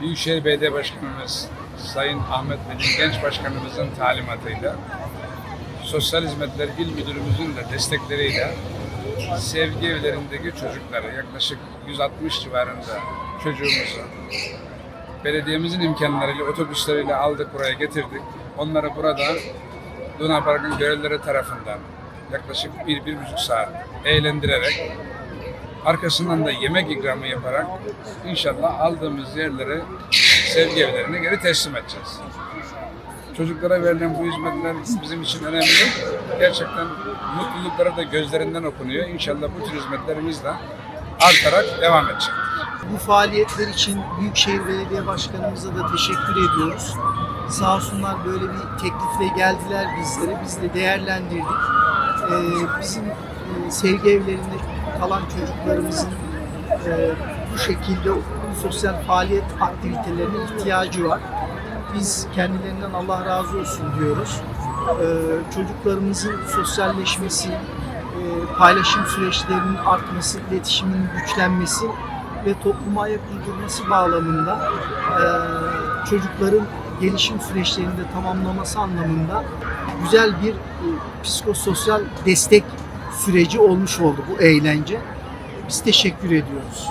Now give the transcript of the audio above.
Büyükşehir Belediye Başkanımız Sayın Ahmet Nedim Genç Başkanımızın talimatıyla Sosyal Hizmetler İl Müdürümüzün de destekleriyle sevgi evlerindeki çocukları yaklaşık 160 civarında çocuğumuzu belediyemizin imkanlarıyla otobüsleriyle aldık buraya getirdik. Onları burada Luna Park'ın görevlileri tarafından yaklaşık bir, bir buçuk saat eğlendirerek arkasından da yemek ikramı yaparak inşallah aldığımız yerlere sevgi evlerine geri teslim edeceğiz. Çocuklara verilen bu hizmetler bizim için önemli. Gerçekten mutlulukları da gözlerinden okunuyor. İnşallah bu tür hizmetlerimiz de artarak devam edecek. Bu faaliyetler için Büyükşehir Belediye Başkanımıza da teşekkür ediyoruz. Sağ olsunlar böyle bir teklifle geldiler bizlere. Biz de değerlendirdik. Ee, bizim e, sevgi evlerinde kalan çocuklarımızın e, bu şekilde sosyal faaliyet aktivitelerine ihtiyacı var. Biz kendilerinden Allah razı olsun diyoruz. Ee, çocuklarımızın sosyalleşmesi, e, paylaşım süreçlerinin artması, iletişimin güçlenmesi ve topluma ayak uydurması bağlamında e, çocukların gelişim süreçlerini de tamamlaması anlamında güzel bir e, psikososyal destek süreci olmuş oldu bu eğlence. Biz teşekkür ediyoruz.